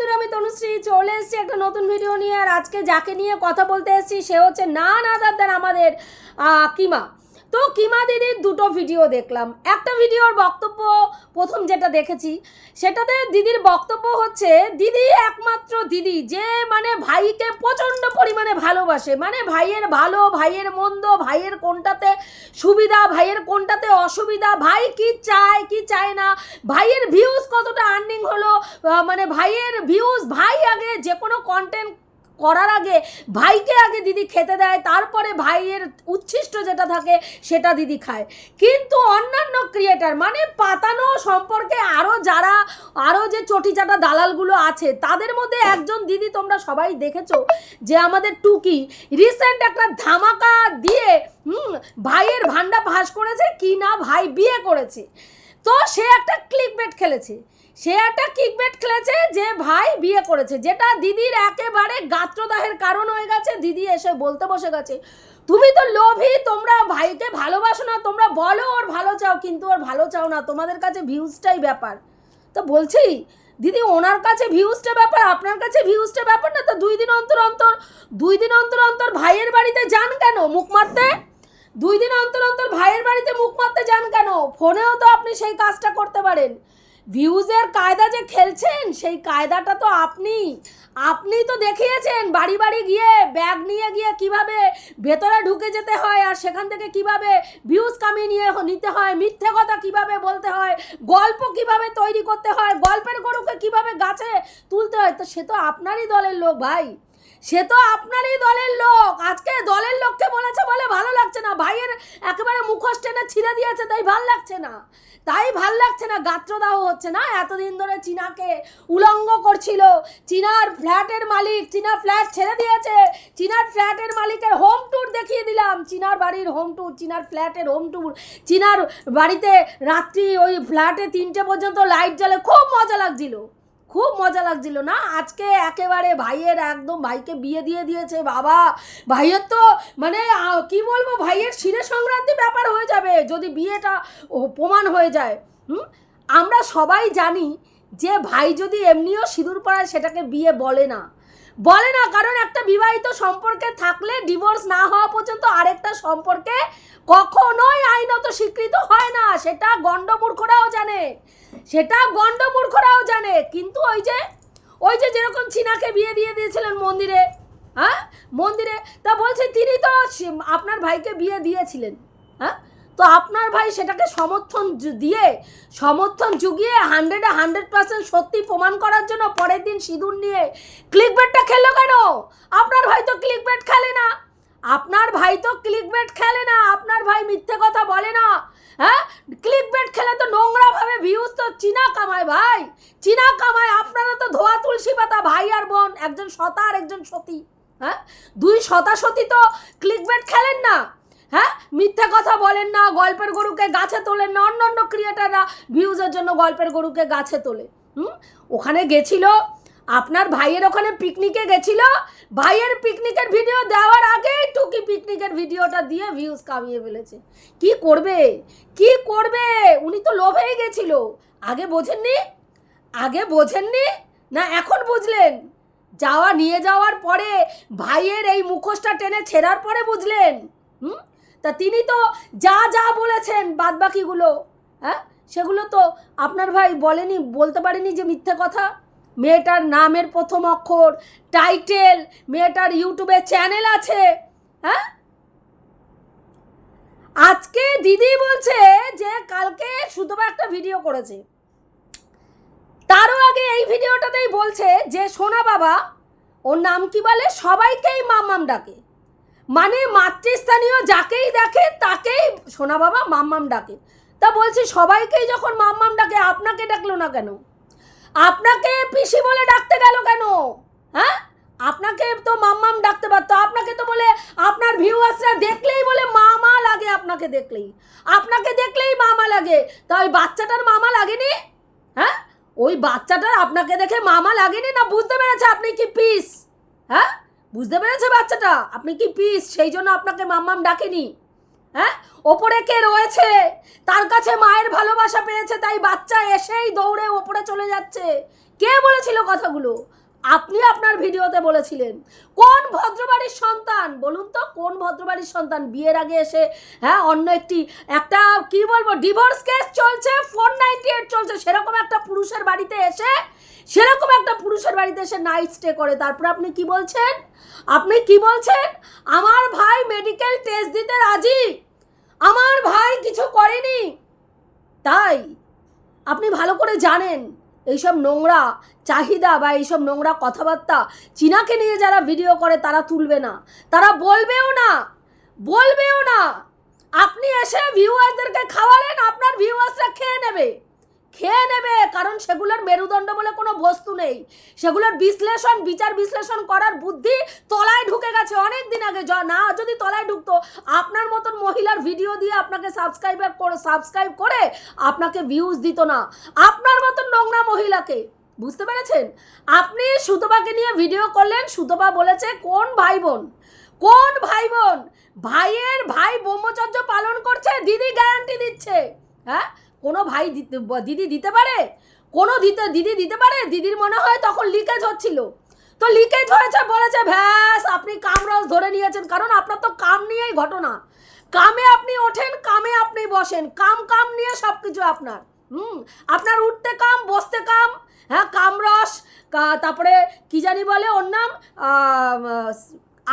বন্ধুরা, আমি তনুশ্রী চলে এসেছি একটা নতুন ভিডিও নিয়ে, আর আজকে যাকে নিয়ে কথা বলতে এসেছি, সে হচ্ছে না না দাদার আমাদের কিমা। তো কিমা দিদির দুটো ভিডিও দেখলাম। একটা ভিডিওর বক্তব্য প্রথম যেটা দেখেছি, সেটাতে দিদির বক্তব্য হচ্ছে, দিদি একমাত্র দিদি যে মানে ভাইকে প্রচণ্ড পরিমাণে ভালোবাসে। মানে ভাইয়ের ভালো, ভাইয়ের মন্দ, ভাইয়ের কোনটাতে সুবিধা, ভাইয়ের কোনটাতে অসুবিধা, ভাই কি চায় কি চায় না, ভাইয়ের ভিউজ কতটা আর্নিং হলো মানে ভাইয়ের ভিউজ ভাই আগে যে কোনো কন্টেন্ট করার আগে ভাইকে আগে দিদি খেতে দেয়, তারপরে ভাইয়ের উচ্ছিষ্ট যেটা থাকে সেটা দিদি খায়। কিন্তু অন্যান্য ক্রিয়েটার মানে পাতানো সম্পর্কে আরও যারা আরও যে চটিচাটা দালালগুলো আছে, তাদের মধ্যে একজন দিদি তোমরা সবাই দেখেছ যে আমাদের টুকি রিসেন্ট একটা ধামাকা দিয়ে, হুম, ভাইয়ের ভান্ডা ফাঁস করেছে, কি না ভাই বিয়ে করেছে। তো সে একটা ক্লিক বেট খেলেছে। সে একটা কিকবেট খেলেছে যে ভাই বিয়ে করেছে, যেটা দিদির একেবারে গাত্রদাহের কারণ হয়ে গেছে। দিদি এসে বলতে বসে গেছে, তুমি তো লোভী, তোমরা ভাইকে ভালোবাসো না, তোমরা বলো ওর ভালো চাও, কিন্তু ওর ভালো চাও না, তোমাদের কাছে ভিউজটাই ব্যাপার। তো বলছি, দিদি, ওনার কাছে ভিউজটা ব্যাপার, আপনার কাছে ভিউজটা ব্যাপার না তো দুই দিন অন্তর অন্তর, দুই দিন অন্তর অন্তর ভাইয়ের বাড়িতে যান কেন মুখ মারতে? দুই দিন অন্তর অন্তর ভাইয়ের বাড়িতে মুখ মারতে যান কেন? ফোনেও তো আপনি সেই কাজটা করতে পারেন। ভিউজের কায়দা যে খেলছেন, সেই কায়দাটা তো আপনি। আপনি তো দেখিয়েছেন বাড়ি বাড়ি গিয়ে, ব্যাগ নিয়ে গিয়ে কীভাবে ভেতরে ঢুকে যেতে হয় আর সেখান থেকে কীভাবে ভিউজ কামিয়ে নিয়ে নিতে হয়, মিথ্যে কথা কীভাবে বলতে হয়, গল্প কীভাবে তৈরি করতে হয়, গল্পের গরুকে কীভাবে গাছে তুলতে হয়, তো সে তো আপনারই দলের লোক ভাই। সে তো আপনারই দলের লোক। আজকে দলের লোককে বলেছে বলে ভালো লাগছে না। ভাইয়ের একেবারে মুখোশ টেনে ছিঁড়ে দিয়েছে, তাই ভালো লাগছে না। তাই ভালো লাগছে না, গাত্রদাহ হচ্ছে না। এতদিন ধরে চীনাকে উলঙ্গ করছিল। চীনার ফ্ল্যাটের মালিক চীনা ফ্ল্যাট ছেড়ে দিয়েছে। চীনার ফ্ল্যাটের মালিকের হোম ট্যুর দেখিয়ে দিলাম। চীনার বাড়ির হোম ট্যুর, চীনার ফ্ল্যাটের হোম ট্যুর। চীনার বাড়িতে রাত্রি ওই ফ্ল্যাটে তিনটে পর্যন্ত লাইট জ্বলে খুব মজা লাগছিল। খুব মজা লাগছিল না? আজকে একেবারে ভাইয়ের একদম ভাইকে বিয়ে দিয়ে দিয়েছে, বাবা। ভাইয়ের তো মানে কি বলব, ভাইয়ের শিরে সংক্রান্তি ব্যাপার হয়ে যাবে, যদি বিয়েটা প্রমাণ হয়ে যায়। হুম? আমরা সবাই জানি যে ভাই যদি এমনিও সিঁদুর পড়ায় সেটাকে বিয়ে বলে না। বলে না, কারণ একটা বিবাহিত সম্পর্কে থাকলে ডিভোর্স না হওয়া পর্যন্ত আরেকটা সম্পর্কে কখনোই আইনত স্বীকৃত হয় না, সেটা গণ্ডমূর্খরাও জানে। সেটা গণ্ডমূর্খরাও জানে, কিন্তু ওই যে ওই যে যেরকম চীনাকে বিয়ে দিয়ে দিয়েছিলেন মন্দিরে হ্যাঁ? মন্দিরে, তা বলছে তিনি তো আপনার ভাইকে বিয়ে দিয়েছিলেন হ্যাঁ? তো আপনার ভাই সেটাকে সমর্থন দিয়ে, সমর্থন জুগিয়ে হান্ড্রেডে হান্ড্রেড পার্সেন্ট সত্যি প্রমাণ করার জন্য পরের দিন সিঁদুর নিয়ে ক্লিক বেটটা খেললো কেন? আপনার ভাই তো ক্লিক বেট খেলে না। আপনার ভাই তো ক্লিক বেট খেলে না। আপনার ভাই মিথ্যে কথা বলে না। হ্যাঁ? ক্লিক বেট খেলে তো নোংরা ভাবে ভিউজ তো চীনা কামায় ভাই। চীনা কামায়, আপনারা তো ধোয়া তুলসী পাতা ভাই আর বোন, একজন সতা আর একজন সতী হ্যাঁ? দুই সতা সতী তো ক্লিক বেট খেলেন না হ্যাঁ? মিথ্যে কথা বলেন না, গল্পের গরুকে গাছে তোলেন না অন্য অন্য ক্রিয়েটাররা ভিউজের জন্য গল্পের গরুকে গাছে তোলে, হুম? ওখানে গেছিল আপনার ভাইয়ের ওখানে পিকনিকে গেছিল? ভাইয়ের পিকনিকের ভিডিও দেওয়ার আগেই টুকি পিকনিকের ভিডিওটা দিয়ে ভিউজ কামিয়ে ফেলেছে। কি করবে? কি করবে? উনি তো লোভেই গেছিল। আগে বোঝেননি? আগে বোঝেননি? না, এখন বুঝলেন? যাওয়া, নিয়ে যাওয়ার পরে ভাইয়ের এই মুখোশটা টেনে ছেঁড়ার পরে বুঝলেন? হুম? তা তিনি তো যা যা বলেছেন বাদবাকিগুলো হ্যাঁ? সেগুলো তো আপনার ভাই বলেনি, বলতে পারেনি যে মিথ্যে কথা। মেয়েটার নামের প্রথম অক্ষর টাইটেল মেয়েটার ইউটিউবে চ্যানেল আছে। হ্যাঁ? আজকে দিদি বলছে যে কালকে শুধুমাত্র একটা ভিডিও করেছে। তারও আগে এই ভিডিওটাতেই বলছে যে, সোনা বাবা, ওর নাম কি বলে? সবাইকেই মাম্মাম ডাকে। মানে মাতৃস্থানীয় যাকেই দেখে, তাকেই সোনা বাবা মাম্মাম ডাকে। তা বলছি, সবাইকেই যখন মাম্মাম ডাকে, আপনাকে ডাকলো না কেন? আপনাকে পিসি বলে ডাকতে গেল কেন? হ্যাঁ? আপনাকে তো মাম্মাম ডাকতে পারতো। আপনাকে তো বলে আপনার ভিউয়ার্সরা দেখলেই বলে মামা লাগে আপনাকে দেখলেই। আপনাকে দেখলেই মামা লাগে। তা ওই বাচ্চাটার মামা লাগেনি? হ্যাঁ? ওই বাচ্চাটার আপনাকে দেখে মামা লাগেনি না বুঝতে পেরেছে আপনি কি পিস? হ্যাঁ? বুঝতে পেরেছে বাচ্চাটা? আপনি কি পিস? সেই জন্য আপনাকে মাম্মাম ডাকেনি। হ্যাঁ? ওপরে কে রয়েছে? তার কাছে মায়ের ভালোবাসা পেয়েছে, তাই বাচ্চা এসেই দৌড়ে ওপরে চলে যাচ্ছে। কে বলেছিল কথাগুলো? আপনি আপনার ভিডিওতে বলেছিলেন। কোন ভদ্রবাড়ির সন্তান? বলুন তো, কোন ভদ্রবাড়ির সন্তান? বিয়ের আগে এসে হ্যাঁ অন্য একটি, একটা, কি বলব ডিভোর্স কেস চলছে ফোর নাইনটি এইট চলছে, সেরকম একটা পুরুষের বাড়িতে এসে সেরকম একটা পুরুষের বাড়িতে এসে নাইট স্টে করে। তারপর আপনি কি বলছেন? আপনি কি বলছেন? আমার ভাই মেডিকেল টেস্ট দিতে রাজি। আমার ভাই কিছু করেনি। তাই আপনি ভালো করে জানেন, এইসব নোংরা চাহিদা বা এইসব নোংরা কথাবার্তা চীনাকে নিয়ে যারা ভিডিও করে, তারা তুলবে না। তারা বলবেও না। বলবেও না। আপনি এসে ভিউয়ারদেরকে খাওয়ালেন, আপনার ভিউয়ার্সরা খেয়ে নেবে। খেয়ে নেবে, কারণ সেগুলোর মেরুদণ্ড বলে কোনো বস্তু নেই। সেগুলোর বিশ্লেষণ, বিচার বিশ্লেষণ করার বুদ্ধি তলায় ঢুকে গেছে অনেক দিন আগে। না, যদি তলায় ঢুকতো, আপনার মতন মহিলার ভিডিও দিয়ে আপনাকে সাবস্ক্রাইব করে সাবস্ক্রাইব করে আপনাকে ভিউজ দিত না। আপনার মতন নোংরা মহিলাকে, বুঝতে পেরেছেন? আপনি সুতপাকে নিয়ে ভিডিও করলেন, সুতপা বলেছে, কোন ভাই বোন কোন ভাই বোন ভাইয়ের ভাই ব্রহ্মচর্য পালন করছে, দিদি গ্যারান্টি দিচ্ছে। হ্যাঁ? কোনো ভাই দিদি দিতে পারে? কোনো দিতে, দিদি দিতে পারে? দিদির মনে হয় তখন লিকেজ হচ্ছিল। তো লিকেজ হয়েছে বলেছে, ভ্যাস, আপনি কামরস ধরে নিয়েছেন। কারণ আপনার তো কাম নিয়েই ঘটনা। কামে আপনি ওঠেন, কামে আপনি বসেন। কাম কাম নিয়ে সব কিছু আপনার। হুম, আপনার উঠতে কাম, বসতে কাম হ্যাঁ কামরস তারপরে কি জানি বলে ওর নাম?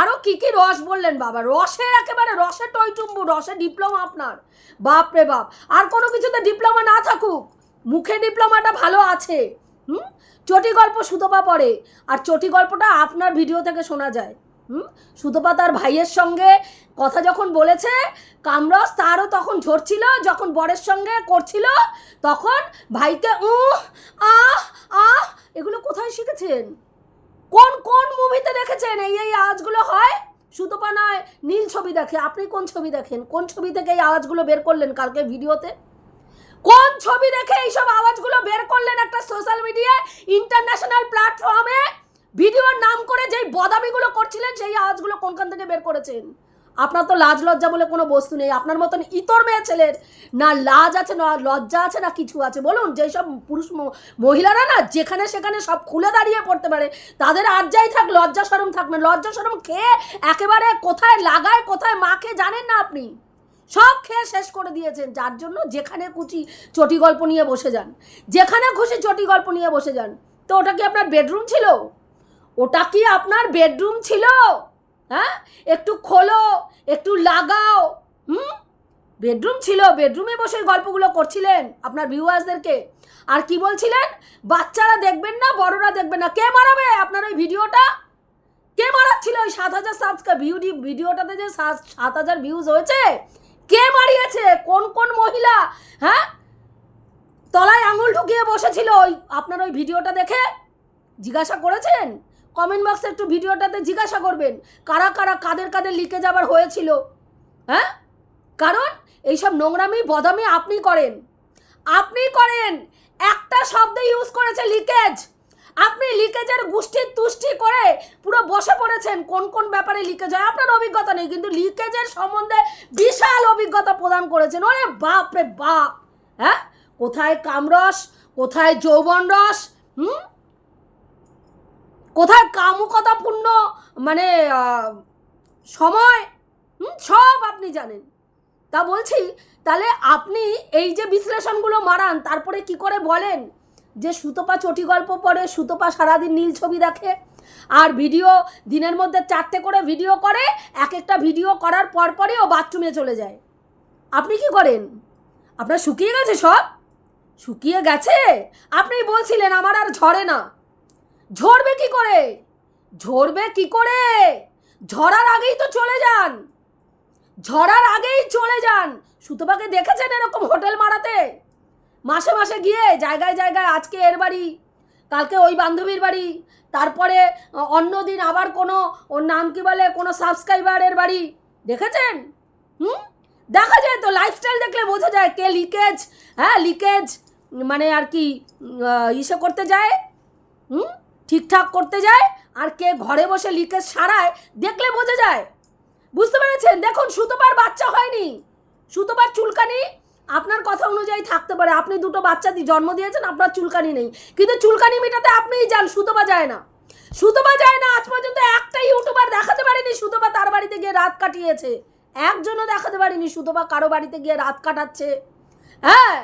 আরও কি কি রস বললেন বাবা? রসের একেবারে রসে টইটুম্বু রসে ডিপ্লোমা আপনার। বাপ রে বাপ, আর কোনো কিছুতে ডিপ্লোমা না থাকুক, মুখে ডিপ্লোমাটা ভালো আছে। হুম? চটি গল্প সুতপা পড়ে, আর চটি গল্পটা আপনার ভিডিও থেকে শোনা যায়। হুম? সুতপা তার ভাইয়ের সঙ্গে কথা যখন বলেছে, কামরস তারও তখন ঝরছিল যখন বরের সঙ্গে করছিল, তখন ভাইকে উহ, আহ আহ, এগুলো কোথায় শিখেছেন? কোন কোন মুভিতে দেখেছেন? এই এই আওয়াজগুলো হয়? সুতপা নয়, নীল ছবি দেখে। আপনি কোন ছবি দেখেন? কোন ছবি থেকে এই আওয়াজগুলো বের করলেন কালকে ভিডিওতে? কোন ছবি দেখে এইসব আওয়াজগুলো বের করলেন একটা সোশ্যাল মিডিয়ায় ইন্টারন্যাশনাল প্ল্যাটফর্মে ভিডিওর নাম করে যেই বদামিগুলো করছিলেন, সেই আওয়াজগুলো কোনখান থেকে বের করেছেন? আপনার তো লাজ লজ্জা বলে কোনো বস্তু নেই। আপনার মতন ইতর মেয়ে ছেলের না লাজ আছে, না লজ্জা আছে, না কিছু আছে। বলুন যেই সব পুরুষ মহিলারা না যেখানে সেখানে সব খুলে দাঁড়িয়ে পড়তে পারে, তাদের আর যাই থাক, লজ্জা সরম থাক না। লজ্জা সরম খেয়ে একেবারে কোথায় লাগায়, কোথায় মাকে জানেন না আপনি? সব খেয়ে শেষ করে দিয়েছেন। যার জন্য যেখানে খুশি চটি গল্প নিয়ে বসে যান। যেখানে খুশি চটি গল্প নিয়ে বসে যান। তো ওটা কি আপনার বেডরুম ছিল? ওটা কি আপনার বেডরুম ছিল? হ্যাঁ? একটু খোলো, একটু লাগাও। হুম? বেডরুম ছিল, বেডরুমে বসে গল্পগুলো করছিলেন আপনার ভিউয়ার্সদেরকে। আর কি বলছিলেন? বাচ্চারা দেখবেন না, বড়রা দেখবেন না। কে মারাবে আপনার ওই ভিডিওটা? কে মারাচ্ছিল ওই সাত হাজার সাবস্ক্রাইব ভিউডি ভিডিওটাতে যে সাত হাজার ভিউজ হয়েছে? কে মারিয়েছে? কোন কোন মহিলা? হ্যাঁ? তলায় আঙুল ঢুকিয়ে বসেছিল ওই আপনার ওই ভিডিওটা দেখে? জিজ্ঞাসা করেছেন? কমেন্ট বক্সে একটু ভিডিওটাতে জিজ্ঞাসা করবেন, কারা কারা কাদের কাদের লিকেজ আবার হয়েছিল? হ্যাঁ? কারণ এইসব নোংরামি, বদামি আপনি করেন। আপনি করেন, একটা শব্দ ইউজ করেছে লিকেজ। আপনি লিকেজের গুষ্টির তুষ্টি করে পুরো বসে পড়েছেন, কোন কোন ব্যাপারে লিকেজ হয় আপনার অভিজ্ঞতা নেই, কিন্তু লিকেজের সম্বন্ধে বিশাল অভিজ্ঞতা প্রদান করেছেন। ওরে বাপ রে বাপ! হ্যাঁ? কোথায় কামরস? কোথায় যৌবন রস হুম? কোথায় কামুকতাপূর্ণ মানে সময়? সব আপনি জানেন। তা বলছি, তাহলে আপনি এই যে বিশ্লেষণগুলো মারান, তারপরে কি করে বলেন যে সুতপা চটি গল্প পড়ে, সুতপা সারাদিন নীল ছবি দেখে, আর ভিডিও দিনের মধ্যে চারটে করে ভিডিও করে, এক একটা ভিডিও করার পর পরই ও বাথরুমে চলে যায়। আপনি কি করেন? আপনার শুকিয়ে গেছে সব? শুকিয়ে গেছে? আপনি বলছিলেন আমার আর ঝরে না। ঝরবে কি করে? ঝরবে কি করে? ঝরার আগেই তো চলে যান। ঝরার আগেই চলে যান। সুতপাকে দেখেছেন এরকম হোটেল মারাতে? মাসে মাসে গিয়ে জায়গায় জায়গায় আজকে এর বাড়ি, কালকে ওই বান্ধবীর বাড়ি, তারপরে অন্য দিন আবার কোনো, ওর নাম কি বলে, কোনো সাবস্ক্রাইবারের বাড়ি। দেখেছেন? হুম? দেখা যায় তো লাইফস্টাইল দেখলে বোঝা যায় কে লিকেজ হ্যাঁ লিকেজ মানে আর কি ইসে করতে যায়। হুম? ঠিকঠাক করতে যায় আর কে ঘরে বসে লিকেজ সারায় দেখলে বোঝা যায়। বুঝতে পেরেছেন? দেখুন, সুতোপার বাচ্চা হয়নি। সুতোপার চুলকানি আপনার কথা অনুযায়ী থাকতে পারে। আপনি দুটো বাচ্চা দিয়ে জন্ম দিয়েছেন, আপনার চুলকানি নেই। কিন্তু চুলকানি মেটাতে আপনিই যান সুতোবা যায় না। সুতোবা যায় না, আজ পর্যন্ত একটা ইউটিউবার দেখাতে পারেনি সুতোবা তার বাড়িতে গিয়ে রাত কাটিয়েছে। একজনও দেখাতে পারেনি সুতোবা কারও বাড়িতে গিয়ে রাত কাটাচ্ছে। হ্যাঁ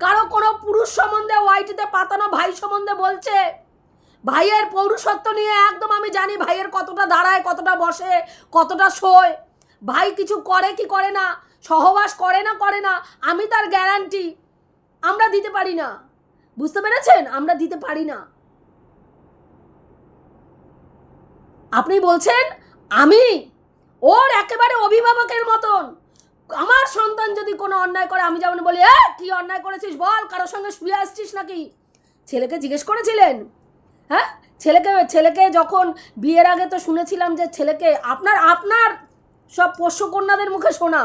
কারও কোনো পুরুষ সম্বন্ধে, ওয়াইটিতে পাতানো ভাই সম্বন্ধে বলছে। ভাইয়ের পৌরুষত্ব নিয়ে একদম আমি জানি ভাইয়ের কতটা দাঁড়ায়, কতটা বসে, কতটা শোয়। ভাই কিছু করে কি করে না, সহবাস করে না করে না, আমি তার গ্যারান্টি আমরা দিতে পারি না। বুঝতে পেরেছেন? আমরা দিতে পারি না। আপনি বলছেন, আমি ওর একেবারে অভিভাবকের মতন। আমার সন্তান যদি কোনো অন্যায় করে, আমি যেমন বলি এ কি অন্যায় করেছিস বল? কারোর সঙ্গে শুয়ে আসছিস নাকি? ছেলেকে জিজ্ঞেস করেছিলেন হ্যাঁ? ছেলেকে ছেলেকে যখন বিয়ের আগে তো শুনেছিলাম যে ছেলেকে, আপনার আপনার সব পোষ্যকন্যাদের মুখে শোনা।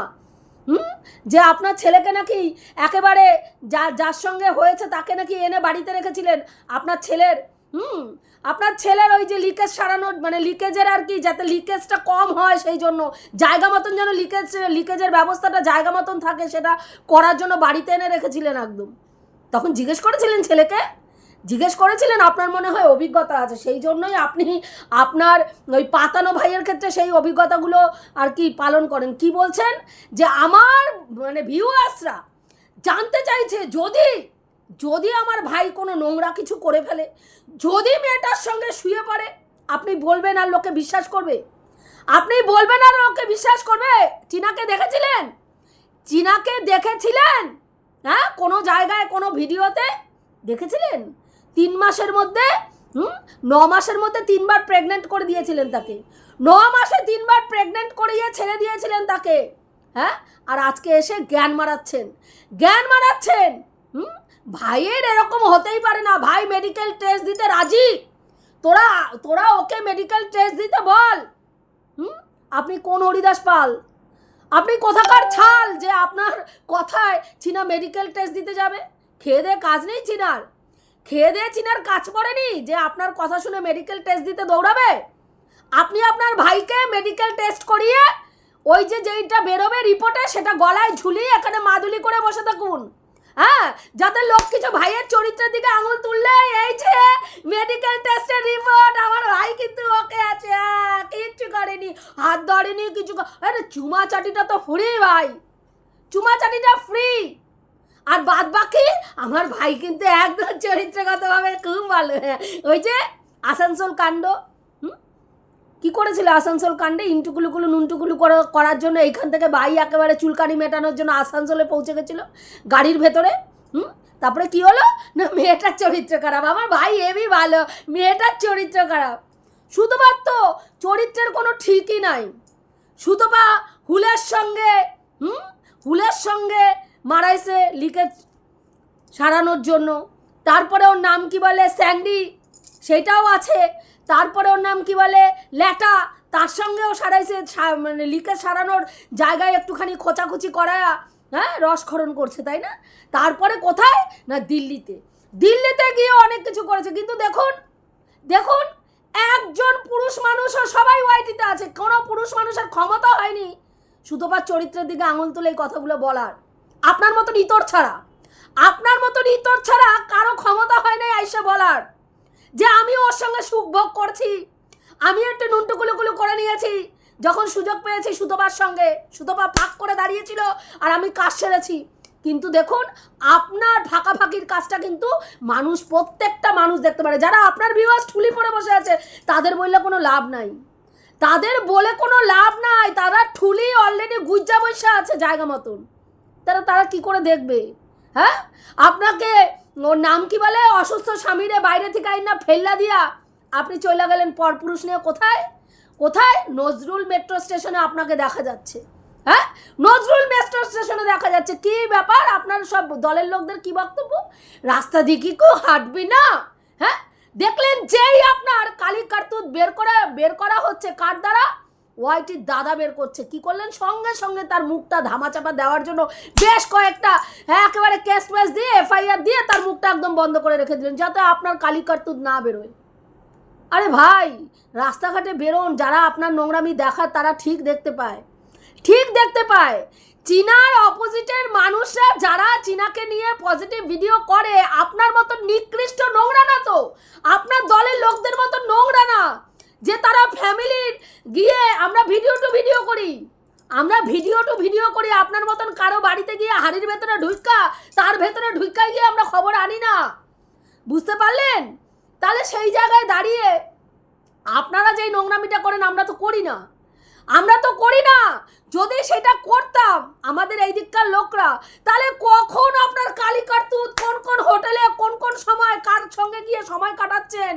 হুম? যে আপনার ছেলেকে নাকি একেবারে যা, যার সঙ্গে হয়েছে তাকে নাকি এনে বাড়িতে রেখেছিলেন। আপনার ছেলের, হুম? আপনার ছেলের ওই যে লিকেজ সারানোর মানে লিকেজের আর কি, যাতে লিকেজটা কম হয় সেই জন্য। জায়গা মতন যেন লিকেজ, লিকেজের ব্যবস্থাটা জায়গা মতন থাকে, সেটা করার জন্য বাড়িতে এনে রেখেছিলেন একদম। তখন জিজ্ঞেস করেছিলেন ছেলেকে? জিজ্ঞেস করেছিলেন, আপনার মনে হয় অভিজ্ঞতা আছে? সেই জন্যই আপনি আপনার ওই পাতানো ভাইয়ের ক্ষেত্রে সেই অভিজ্ঞতাগুলো আর কি পালন করেন। কি বলছেন? যে আমার মানে ভিউয়ার্সরা জানতে চাইছে, যদি যদি আমার ভাই কোনো নোংরা কিছু করে ফেলে, যদি মেয়েটার সঙ্গে শুয়ে পড়ে, আপনি বলবেন আর লোকে বিশ্বাস করবে? আপনি বলবেন আর লোকে বিশ্বাস করবে? চীনাকে দেখেছিলেন? চীনাকে দেখেছিলেন? হ্যাঁ কোনো জায়গায়, কোনো ভিডিওতে দেখেছিলেন? তিন মাসের মধ্যে, হুম? ন মাসের মধ্যে তিনবার প্রেগনেন্ট করে দিয়েছিলেন তাকে। ন মাসে তিনবার প্রেগনেন্ট করিয়ে ছেড়ে দিয়েছিলেন তাকে। হ্যাঁ? আর আজকে এসে জ্ঞান মারাচ্ছেন। জ্ঞান মারাচ্ছেন, হুম? ভাইয়ের এরকম হতেই পারে না। ভাই মেডিকেল টেস্ট দিতে রাজি? তোরা তোরা ওকে মেডিকেল টেস্ট দিতে বল। হুম? আপনি কোন হরিদাস পাল? আপনি কোথাকার ছাল যে আপনার কথায় চীনা মেডিকেল টেস্ট দিতে যাবে? খেয়ে দিয়ে কাজ নেই চীনার খেয়ে দিয়ে চিনার কাজ পড়েনি যে আপনার কথা শুনে মেডিকেল টেস্ট দিতে দৌড়াবে? আপনি আপনার ভাইকে মেডিকেল টেস্ট করিয়ে ওই যে যেইটা বেরোবে রিপোর্টে সেটা গলায় ঝুলিয়ে এখানে মাদুলি করে বসে থাকুন। হ্যাঁ? যাতে লোক কিছু ভাইয়ের চরিত্রের দিকে আঙুল তুললে এই যে মেডিকেল টেস্টের রিপোর্ট আমার ভাই কিন্তু ওকে আছে হ্যাঁ, কিচ্ছু করেনি হাত ধরেনি কিছু আরে চুমা চাটিটা তো ফ্রি ভাই। চুমা চাটিটা ফ্রি আর বাদ বাকি আমার ভাই কিন্তু একদম চরিত্রগতভাবে খুব ভালো। ওই যে আসানসোল কাণ্ড? কি করেছিল আসানসোল কাণ্ডে? ইন্টুকুলুকুলু নুনটুকুলু করা- করার জন্য এইখান থেকে ভাই একেবারে চুলকানি মেটানোর জন্য আসানসোলে পৌঁছে গেছিল, গাড়ির ভেতরে, হুম? তারপরে কি হলো? না, মেয়েটার চরিত্র খারাপ। আমার ভাই এবি ভালো, মেয়েটার চরিত্র খারাপ। শুধুমাত্র চরিত্রের কোনো ঠিকই নাই। সুতপা হুলের সঙ্গে, হুম? হুলের সঙ্গে মারাইছে, লিকেজ সারানোর জন্য। তারপরে ওর নাম কি বলে? স্যান্ডি। সেটাও আছে। তারপরে ওর নাম কি বলে? ল্যাটা। তার সঙ্গেও সারাইছে মানে লিকেজ সারানোর জায়গায় একটুখানি খোঁচাখুচি করা হ্যাঁ রসক্ষরণ করছে, তাই না? তারপরে কোথায়? না, দিল্লিতে। দিল্লিতে গিয়ে অনেক কিছু করেছে। কিন্তু দেখুন দেখুন, একজন পুরুষ মানুষও সবাই ওয়াইটিতে আছে। কোনো পুরুষ মানুষের ক্ষমতা হয়নি। সুতোপার চরিত্রের দিকে আঙুল তুলে এই কথাগুলো বলার। আপনার মতন ইতর ছাড়া। আপনার মতন ইতর ছাড়া কারও ক্ষমতা হয় নাই আইসা বলার। যে আমি ওর সঙ্গে সুখ ভোগ করছি। আমি একটু নুনটুকুলুকুলু করে নিয়েছি। যখন সুযোগ পেয়েছি সুতোপার সঙ্গে, সুতোপা ফাঁক করে দাঁড়িয়েছিল আর আমি কাজ সেরেছি। কিন্তু দেখুন, আপনার ফাঁকাফাঁকির কাজটা কিন্তু মানুষ, প্রত্যেকটা মানুষ দেখতে পারে। যারা আপনার ভিউয়ার্স ঠুলি পড়ে বসে আছে, তাদের বললে কোনো লাভ নাই। তাদের বলে কোনো লাভ নাই। তারা ঠুলি অলরেডি গুজ্জা বসে আছে জায়গা মতন। তারা তারা কি করে দেখবে? হ্যাঁ? আপনাকে ওর নাম কি বলে? অসুস্থ স্বামীরে বাইরে থেকে আইনা ফেললা দিয়া আপনি চলে গেলেন পরপুরুষ নিয়ে কোথায়? কোথায়? নজরুল মেট্রো স্টেশনে আপনাকে দেখা যাচ্ছে। হ্যাঁ? নজরুল মেট্রো স্টেশনে দেখা যাচ্ছে। কি ব্যাপার? আপনার সব দলের লোকদের কি বক্তব্য? রাস্তা দিয়ে কি কেউ হাঁটবি না। হ্যাঁ? দেখলেন যেই আপনার কালি কার্তুত বের করা বের করা হচ্ছে কার দ্বারা? ওয়াইটির দাদা বের করছে। কি করলেন? সঙ্গে সঙ্গে তার মুখটা ধামাচাপা দেওয়ার জন্য বেশ কয়েকটা হ্যাঁ একেবারে কেস ফেস দিয়ে এফআইআর দিয়ে তার মুখটা একদম বন্ধ করে রেখে দিলেন, যাতে আপনার কালি কার্তুত না বেরোয়। আরে ভাই, রাস্তাঘাটে বেরোন, যারা আপনার নোংরামি দেখার তারা ঠিক দেখতে পায়। ঠিক দেখতে পায়। চীনার অপোজিটের মানুষরা যারা চীনাকে নিয়ে পজিটিভ ভিডিও করে, আপনার মতো নিকৃষ্ট নোংরা না তো? আপনার দলের লোকদের মতো নোংরা না? যে তারা ফ্যামিলির গিয়ে আমরা ভিডিও টু ভিডিও করি। আমরা ভিডিও টু ভিডিও করি, আপনার মতন কারও বাড়িতে গিয়ে হাড়ির ভেতরে ঢুইকা, তার ভেতরে ঢুইকা গিয়ে আমরা খবর আনি না। বুঝতে পারলেন? তাহলে সেই জায়গায় দাঁড়িয়ে আপনারা যেই নোংরামিটা করেন, আমরা তো করি না। আমরা তো করি না। যদি সেটা করতাম, আমাদের এই দিককার লোকরা, তাহলে কখন আপনার কালী কার্তুত কোন কোন হোটেলে, কোন কোন সময় কার সঙ্গে গিয়ে সময় কাটাচ্ছেন?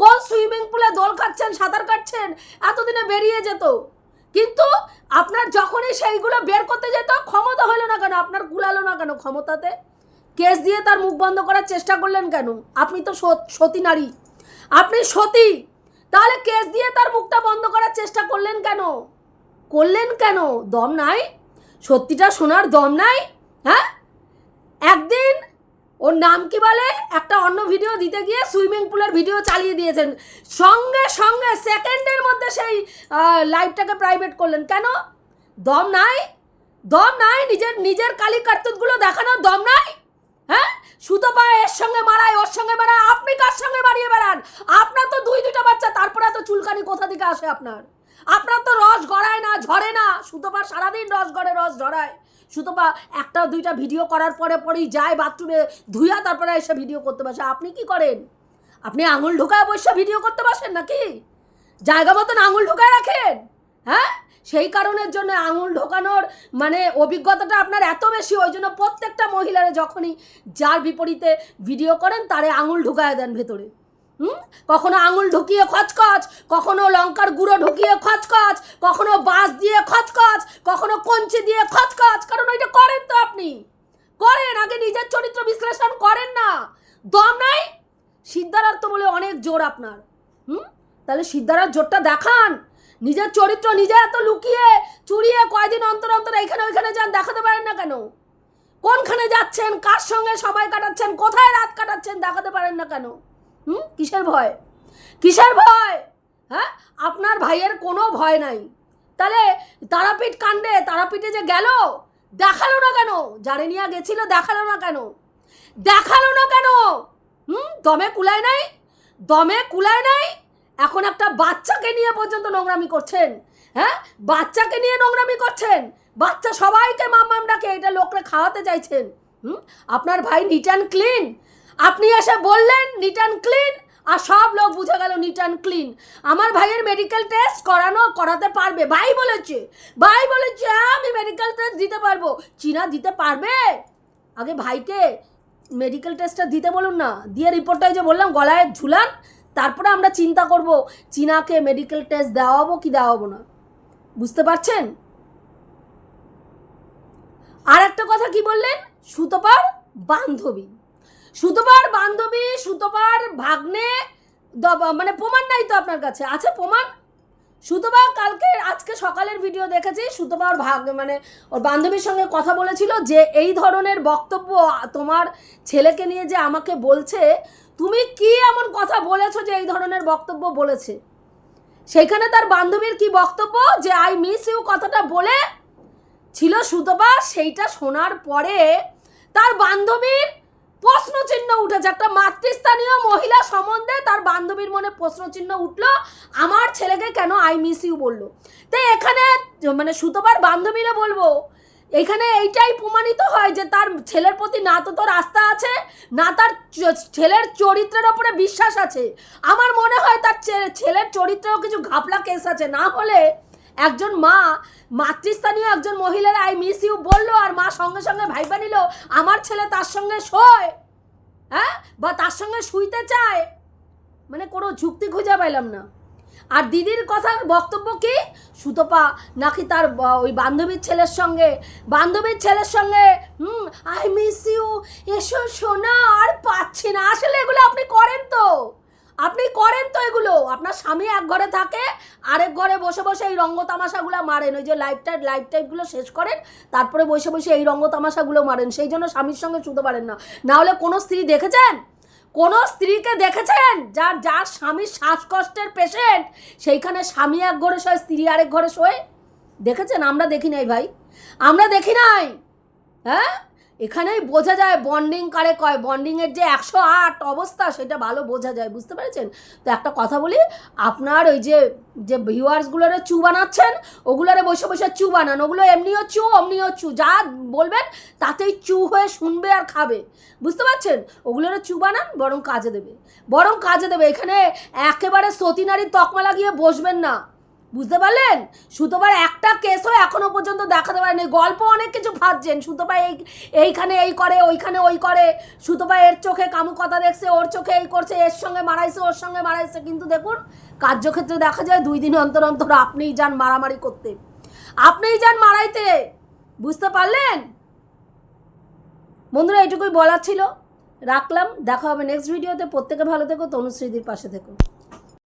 কোন সুইমিং পুলে দোল খাচ্ছেন সাঁতার কাটছেন, এতদিনে বেরিয়ে যেত। কিন্তু আপনার যখনই সেইগুলো বের করতে যেত, ক্ষমতা হলো না কেন? আপনার কুলালো না কেন ক্ষমতাতে? কেস দিয়ে তার মুখ বন্ধ করার চেষ্টা করলেন কেন? আপনি তো সত- নারী। আপনি সতী। তাহলে কেস দিয়ে তার মুখটা বন্ধ করার চেষ্টা করলেন কেন? করলেন কেন? দম নাই? সত্যিটা শোনার দম নাই? হ্যাঁ? একদিন ওর নাম কি বলে? একটা অন্য ভিডিও দিতে গিয়ে সুইমিং পুলের ভিডিও চালিয়ে দিয়েছেন। সঙ্গে সঙ্গে সেকেন্ডের মধ্যে সেই লাইভটাকে প্রাইভেট করলেন। কেন? দম নাই? দম নাই? নিজের নিজের কালি কার্তুতগুলো দেখানোর দম নাই? হ্যাঁ? সুতো পায়ে এর সঙ্গে মারায়, ওর সঙ্গে মারায়। আপনি কার সঙ্গে বাড়িয়ে বেড়ান? আপনার তো দুই দুটো বাচ্চা, তারপরে এত চুলকানি কোথা থেকে আসে আপনার? আপনার তো রস গড়ায় না, ঝরে না। সুতোপা সারাদিন রস গড়ে, রস ঝরায়। সুতোপা একটা দুইটা ভিডিও করার পরে পরেই যায় বাথরুমে ধুইয়া তারপরে এসে ভিডিও করতে বসে। আপনি কি করেন? আপনি আঙুল ঢোকায় বসে ভিডিও করতে বসেন নাকি? জায়গা মতন আঙুল ঢোকায় রাখেন হ্যাঁ? সেই কারণের জন্য আঙুল ঢোকানোর মানে অভিজ্ঞতাটা আপনার এত বেশি, ওই জন্য প্রত্যেকটা মহিলারা যখনই যার বিপরীতে ভিডিও করেন, তারে আঙুল ঢুকায় দেন ভেতরে। হুম? কখনো আঙুল ঢুকিয়ে খচখচ, কখনো লঙ্কার গুঁড়ো ঢুকিয়ে খচখচ, কখনো বাঁশ দিয়ে খচখচ, কখনো কঞ্চি দিয়ে খচখচ, কারণ ওইটা করেন তো আপনি। করেন, আগে নিজের চরিত্র বিশ্লেষণ করেন না। দম নাই? সিদ্ধারার্থ বলে অনেক জোর আপনার। হুম? তাহলে সিদ্ধারার জোরটা দেখান। নিজের চরিত্র নিজে এত লুকিয়ে চুরিয়ে কয়দিন অন্তর অন্তর এখানে ওইখানে যান, দেখাতে পারেন না কেন? কোনখানে যাচ্ছেন, কার সঙ্গে সময় কাটাচ্ছেন, কোথায় রাত কাটাচ্ছেন, দেখাতে পারেন না কেন? হুম? কিসের ভয়? কিসের ভয়? হ্যাঁ? আপনার ভাইয়ের কোনো ভয় নাই। তাহলে তারাপীঠ কাণ্ডে, তারাপীঠে যে গেল, দেখাল না কেন? যারে নিয়ে গেছিল, দেখাল না কেন? দেখাল না কেন? হুম? দমে কুলায় নাই? দমে কুলায় নাই? এখন একটা বাচ্চাকে নিয়ে পর্যন্ত নোংরামি করছেন। হ্যাঁ? বাচ্চাকে নিয়ে নোংরামি করছেন। বাচ্চা সবাইকে মাম্মাম ডাকে এটা লোকরা খাওয়াতে চাইছেন। হুম? আপনার ভাই নিট অ্যান্ড ক্লিন। আপনি এসে বললেন নিট অ্যান্ড ক্লিন আর সব লোক বুঝে গেল নিট অ্যান্ড ক্লিন আমার ভাইয়ের মেডিকেল টেস্ট করানো করাতে পারবে। ভাই বলেছে ভাই বলেছে "হ্যাঁ, আমি মেডিকেল টেস্ট দিতে পারব। চীনা দিতে পারবে? আগে ভাইকে মেডিকেল টেস্টটা দিতে বলুন না। দিয়ে রিপোর্টটাই যে বললাম গলায় ঝুলান তারপরে আমরা চিন্তা করব চীনাকে মেডিকেল টেস্ট দেওয়াবো কি দেওয়াবো না। বুঝতে পারছেন? আর একটা কথা কি বললেন? সুতপার বান্ধবী। সুতপার বান্ধবী সুতপার ভাগ্নে মানে প্রমাণ নাই তো আপনার কাছে। আছে প্রমাণ? সুতপা কালকে, আজকে সকালের ভিডিও দেখেছি সুতপা ওর ভাগ মানে ওর বান্ধবীর সঙ্গে কথা বলেছিল যে, এই ধরনের বক্তব্য তোমার ছেলেকে নিয়ে যে আমাকে বলছে, তুমি কি এমন কথা বলেছ যে এই ধরনের বক্তব্য বলেছে? সেইখানে তার বান্ধবীর কি বক্তব্য? যে আই মিস ইউ কথাটা বলে ছিল সুতপা সেইটা শোনার পরে তার বান্ধবীর প্রশ্নচিহ্ন উঠেছে একটা মাতৃস্থানীয় মহিলা সম্বন্ধে তার বান্ধবীর মনে প্রশ্নচিহ্ন উঠল, আমার ছেলেকে কেন আই মিস ইউ বলল। তো এখানে মানে সুতপার বান্ধবীরা বলব, এখানে এইটাই প্রমাণিত হয় যে তার ছেলের প্রতি না তো তোর আস্থা আছে, না তার ছেলের চরিত্রের ওপরে বিশ্বাস আছে। আমার মনে হয় তার ছেলের চরিত্রেও কিছু ঘাপলা কেস আছে। না হলে একজন মা, মাতৃস্থানীয় একজন মহিলার, আই মিস ইউ বলল আর মা সঙ্গে সঙ্গে ভাইবা নিল, আমার ছেলে তার সঙ্গে শোয় হ্যাঁ? বা তার সঙ্গে শুইতে চায়। মানে কোনো যুক্তি খুঁজে পাইলাম না। আর দিদির কথার বক্তব্য কি? সুতপা, নাকি তার ওই বান্ধবীর ছেলের সঙ্গে? বান্ধবীর ছেলের সঙ্গে, হুম, আই মিস ইউ এসো সোনা, আর পাচ্ছি না। আসলে এগুলো আপনি আপনি করেন তো এগুলো। আপনার স্বামী এক ঘরে থাকে, আরেক ঘরে বসে বসে এই রঙ্গ তামাশাগুলো মারেন। ওই যে লাইফ টাইপ লাইফ টাইপগুলো শেষ করেন, তারপরে বসে বসে এই রঙ্গ তামাশাগুলো মারেন। সেই জন্য স্বামীর সঙ্গে শুতে পারেন না। না হলে কোনো স্ত্রী দেখেছেন? কোনো স্ত্রীকে দেখেছেন? যার যার স্বামীর শ্বাসকষ্টের পেশেন্ট সেইখানে স্বামী এক ঘরে শোয়, স্ত্রী আরেক ঘরে শোয়? দেখেছেন? আমরা দেখি নাই ভাই। আমরা দেখি নাই। হ্যাঁ? এখানেই বোঝা যায় বন্ডিং কারে কয়? বন্ডিংয়ের যে একশো আট অবস্থা, সেটা ভালো বোঝা যায়, বুঝতে পেরেছেন? তো একটা কথা বলি, আপনার ওই যে যে ভিউয়ার্সগুলোরে চু বানাচ্ছেন, ওগুলোরে বসে বসে চু বানান, ওগুলো এমনিও চু, অমনিও চু, যা বলবেন তাতেই চু হয়ে শুনবে আর খাবে, বুঝতে পারছেন? ওগুলোরে চু বানান, বরং কাজে দেবে, বরং কাজে দেবে, এখানে একেবারে সতীনারীর তকমা লাগিয়ে বসবেন না। বুঝতে পারলেন? সুতোবার একটা কেসও এখনও পর্যন্ত দেখাতে পারেনি। গল্প অনেক কিছু ভাবছেন সুতোবা এই, এইখানে এই করে, ওইখানে ওই করে। সুতোবা এর চোখে কামু কথা দেখছে, ওর চোখে এই করছে, এর সঙ্গে মারাইছে, ওর সঙ্গে মারাইছে। কিন্তু দেখুন, কার্যক্ষেত্রে দেখা যায় দুই দিন অন্তর অন্তর আপনিই যান মারামারি করতে। আপনিই যান মারাইতে। বুঝতে পারলেন? বন্ধুরা, এইটুকুই বলার ছিল। রাখলাম। দেখা হবে নেক্সট ভিডিওতে প্রত্যেকে ভালো থেকো, তনুশ্রীদির পাশে থেকো।